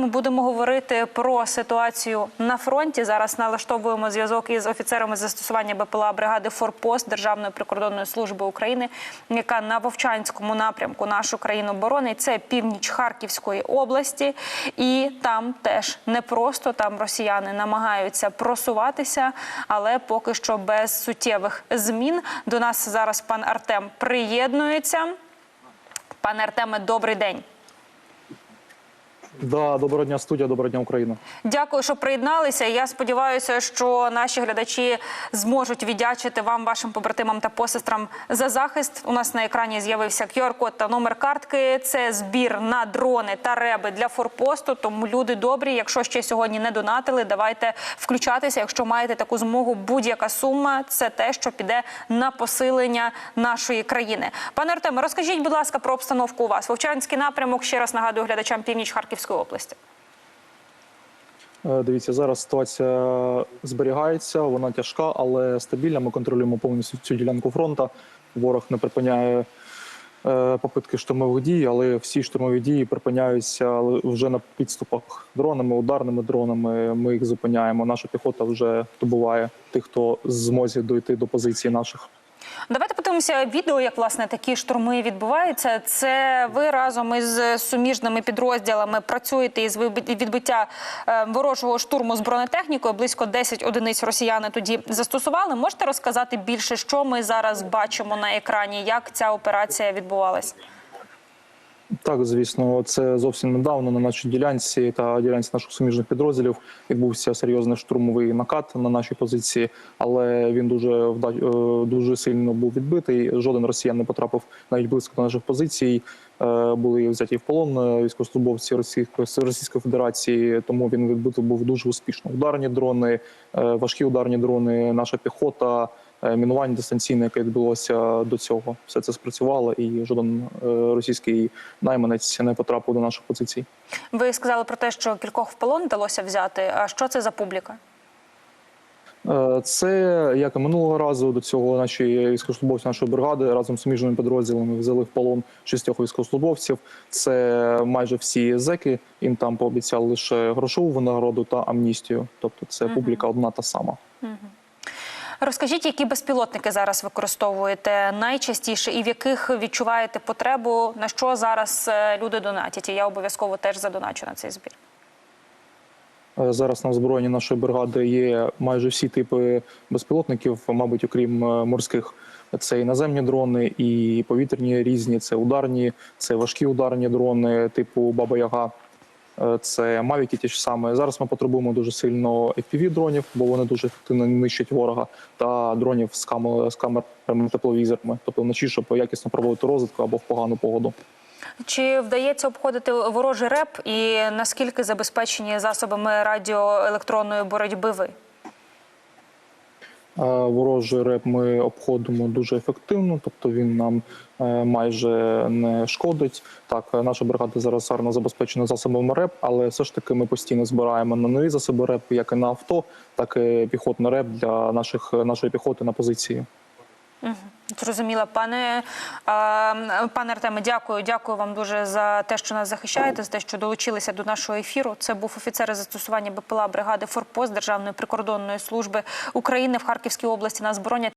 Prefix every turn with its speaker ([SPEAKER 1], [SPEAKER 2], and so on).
[SPEAKER 1] Ми будемо говорити про ситуацію на фронті. Зараз налаштовуємо зв'язок із офіцерами застосування БПЛА бригади Форпост Державної прикордонної служби України, яка на Вовчанському напрямку нашу країну боронить. Це північ Харківської області, і там теж непросто. Там росіяни намагаються просуватися, але поки що без суттєвих змін. До нас зараз пан Артем приєднується. Пане Артеме, добрий день.
[SPEAKER 2] Да, доброго дня, студія, доброго дня, Україна.
[SPEAKER 1] Дякую, що приєдналися. Я сподіваюся, що наші глядачі зможуть віддячити вам, вашим побратимам та посестрам за захист. У нас на екрані з'явився QR-код та номер картки. Це збір на дрони та реби для форпосту. Тому люди добрі. Якщо ще сьогодні не донатили, давайте включатися. Якщо маєте таку змогу, будь-яка сума це те, що піде на посилення нашої країни. Пане Артеме, розкажіть, будь ласка, про обстановку у вас. Вовчанський напрямок. Ще раз нагадую глядачам північ Харківської області.
[SPEAKER 2] Е, Дивіться, зараз ситуація зберігається, вона тяжка, але стабільна. Ми контролюємо повністю цю ділянку фронту. Ворог не припиняє е, попитки штурмових дій, але всі штурмові дії припиняються вже на підступах дронами, ударними дронами. Ми їх зупиняємо. Наша піхота вже добуває тих, хто змозі дойти до позиції наших.
[SPEAKER 1] Давайте подивимося відео, як власне такі штурми відбуваються. Це ви разом із суміжними підрозділами працюєте із відбиття е, ворожого штурму з бронетехнікою. Близько 10 одиниць росіяни тоді застосували. Можете розказати більше, що ми зараз бачимо на екрані? Як ця операція відбувалась?
[SPEAKER 2] Так, звісно, це зовсім недавно на нашій ділянці та ділянці наших суміжних підрозділів відбувся серйозний штурмовий накат на нашій позиції, але він дуже е, дуже сильно був відбитий. Жоден росіян не потрапив навіть близько до наших позицій. Е, Були взяті в полон е, військовослужбовці Російської Російської Федерації. Тому він відбитий був дуже успішно. Ударні дрони, важкі ударні дрони, наша піхота. Е, Мінування дистанційне, яке відбулося до цього, все це спрацювало, і жоден е, російський найманець не потрапив до наших позицій.
[SPEAKER 1] Ви сказали про те, що кількох в полон вдалося взяти. А що це за публіка?
[SPEAKER 2] Е, Це як і минулого разу до цього наші військовослужбовці нашої бригади разом з суміжними підрозділами взяли в полон шістьох військовослужбовців. Це майже всі зеки. Їм там пообіцяли лише грошову винагороду та амністію. Тобто це публіка одна та сама.
[SPEAKER 1] Розкажіть, які безпілотники зараз використовуєте найчастіше і в яких відчуваєте потребу, на що зараз е, люди донатять? І я обов'язково теж задоначу на цей збір.
[SPEAKER 2] Е, Зараз на озброєнні нашої бригади є майже всі типи безпілотників, мабуть, окрім е, морських. Це і наземні дрони, і повітряні різні, це ударні, це важкі ударні дрони, типу Баба Яга. Е, Це мавіки ті ж саме. Зараз ми потребуємо дуже сильно fpv дронів, бо вони дуже ефективно нищать ворога, та дронів з камер з камерами тепловізорами, тобто вночі, щоб якісно проводити розвитку або в погану погоду.
[SPEAKER 1] Чи вдається обходити ворожий реп і наскільки забезпечені засобами радіоелектронної боротьби ви?
[SPEAKER 2] Ворожий реп ми обходимо дуже ефективно, тобто він нам е, майже не шкодить. Так, е, наша бригада зараз гарно забезпечена засобами реп, але все ж таки ми постійно збираємо на нові засоби реп, як і на авто, так і піхотний реп для наших нашої піхоти на позиції.
[SPEAKER 1] Зрозуміла, пане пане Артеме, дякую. Дякую вам дуже за те, що нас захищаєте, за те, що долучилися до нашого ефіру. Це був офіцер застосування БПЛА бригади Форпост Державної прикордонної служби України в Харківській області. Нас боронять.